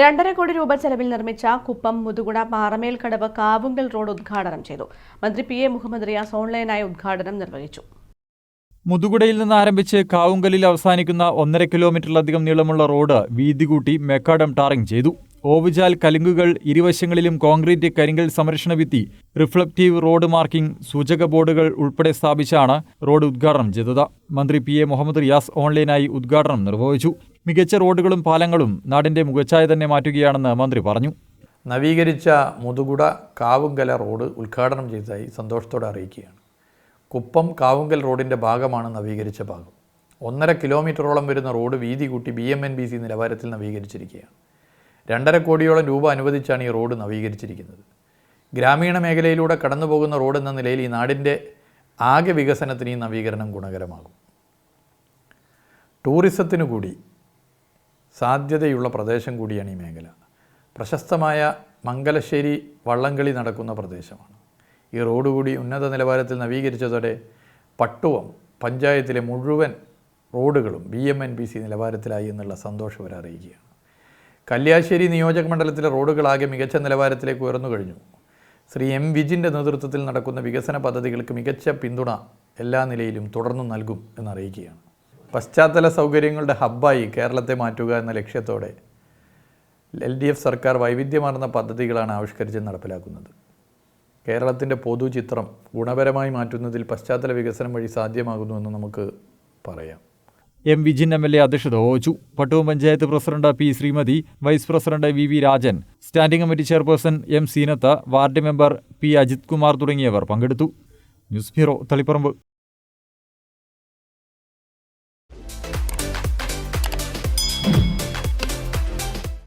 രണ്ടര കോടി രൂപ ചെലവിൽ നിർമ്മിച്ച കുപ്പം മുതുകുട പാറമേൽക്കടവ് കാവുങ്കൽ റോഡ് ഉദ്ഘാടനം ചെയ്തു. മന്ത്രി പി എ മുഹമ്മദ് റിയാസ് ഓൺലൈനായി ഉദ്ഘാടനം നിർവഹിച്ചു. മുതുകുടയിൽ നിന്ന് ആരംഭിച്ച് കാവുങ്കലിൽ അവസാനിക്കുന്ന ഒന്നര കിലോമീറ്ററിലധികം നീളമുള്ള റോഡ് വീതി കൂട്ടി മെക്കാഡം ടാറിംഗ് ചെയ്തു. ഓവുചാൽ കലുങ്കുകൾ ഇരുവശങ്ങളിലും കോൺക്രീറ്റ് കരിങ്കൽ സംരക്ഷണ ഭിത്തി റിഫ്ലക്റ്റീവ് റോഡ് മാർക്കിംഗ് സൂചക ബോർഡുകൾ ഉൾപ്പെടെ സ്ഥാപിച്ചാണ് റോഡ് ഉദ്ഘാടനം ചെയ്തത്. മന്ത്രി പി എ മുഹമ്മദ് റിയാസ് ഓൺലൈനായി ഉദ്ഘാടനം നിർവഹിച്ചു. മികച്ച റോഡുകളും പാലങ്ങളും നാടിന്റെ മുഖച്ഛായ തന്നെ മാറ്റുകയാണെന്ന് മന്ത്രി പറഞ്ഞു. നവീകരിച്ച മുതുകുട കാവുങ്കല റോഡ് ഉദ്ഘാടനം ചെയ്തതായി സന്തോഷത്തോടെ അറിയിക്കുകയാണ്. കുപ്പം കാവുങ്കൽ റോഡിന്റെ ഭാഗമാണ് നവീകരിച്ച ഭാഗം. ഒന്നര കിലോമീറ്ററോളം വരുന്ന റോഡ് വീതി കൂട്ടി B M N B C നിലവാരത്തിൽ നവീകരിച്ചിരിക്കുകയാണ്. രണ്ടര കോടിയോളം രൂപ അനുവദിച്ചാണ് ഈ റോഡ് നവീകരിച്ചിരിക്കുന്നത്. ഗ്രാമീണ മേഖലയിലൂടെ കടന്നു പോകുന്ന റോഡ് എന്ന നിലയിൽ ഈ നാടിന്റെ ആകെ വികസനത്തിന് ഈ നവീകരണം ഗുണകരമാകും. ടൂറിസത്തിനു കൂടി സാധ്യതയുള്ള പ്രദേശം കൂടിയാണ് ഈ മേഖല. പ്രശസ്തമായ മംഗലശ്ശേരി വള്ളംകളി നടക്കുന്ന പ്രദേശമാണ്. ഈ റോഡ് കൂടി ഉന്നത നിലവാരത്തിൽ നവീകരിച്ചതോടെ പട്ടുവം പഞ്ചായത്തിലെ മുഴുവൻ റോഡുകളും B M N B C നിലവാരത്തിലായി എന്നുള്ള സന്തോഷം അവർ അറിയിക്കുകയാണ്. കല്യാശ്ശേരി നിയോജക മണ്ഡലത്തിലെ റോഡുകളാകെ മികച്ച നിലവാരത്തിലേക്ക് ഉയർന്നു കഴിഞ്ഞു. ശ്രീ എം വിജിന്റെ നേതൃത്വത്തിൽ നടക്കുന്ന വികസന പദ്ധതികൾക്ക് മികച്ച പിന്തുണ എല്ലാ നിലയിലും തുടർന്നും നൽകും എന്നറിയിക്കുകയാണ്. പശ്ചാത്തല സൗകര്യങ്ങളുടെ ഹബ്ബായി കേരളത്തെ മാറ്റുക എന്ന ലക്ഷ്യത്തോടെ എൽ ഡി എഫ് സർക്കാർ വൈവിധ്യമാർന്ന പദ്ധതികളാണ് ആവിഷ്കരിച്ച് നടപ്പിലാക്കുന്നത്. കേരളത്തിന്റെ പൊതുചിത്രം ഗുണപരമായി മാറ്റുന്നതിൽ പശ്ചാത്തല വികസനം വഴി സാധ്യമാകുന്നുവെന്ന് നമുക്ക് പറയാം. M Vijin M L A അധ്യക്ഷത വഹിച്ചു. Pattuvam panchayat president P Sreemathi vice president V V Rajan standing committee chairperson M Seenath ward member P Ajith Kumar തുടങ്ങിയവർ പങ്കെടുത്തു. News bureau Taliparamba.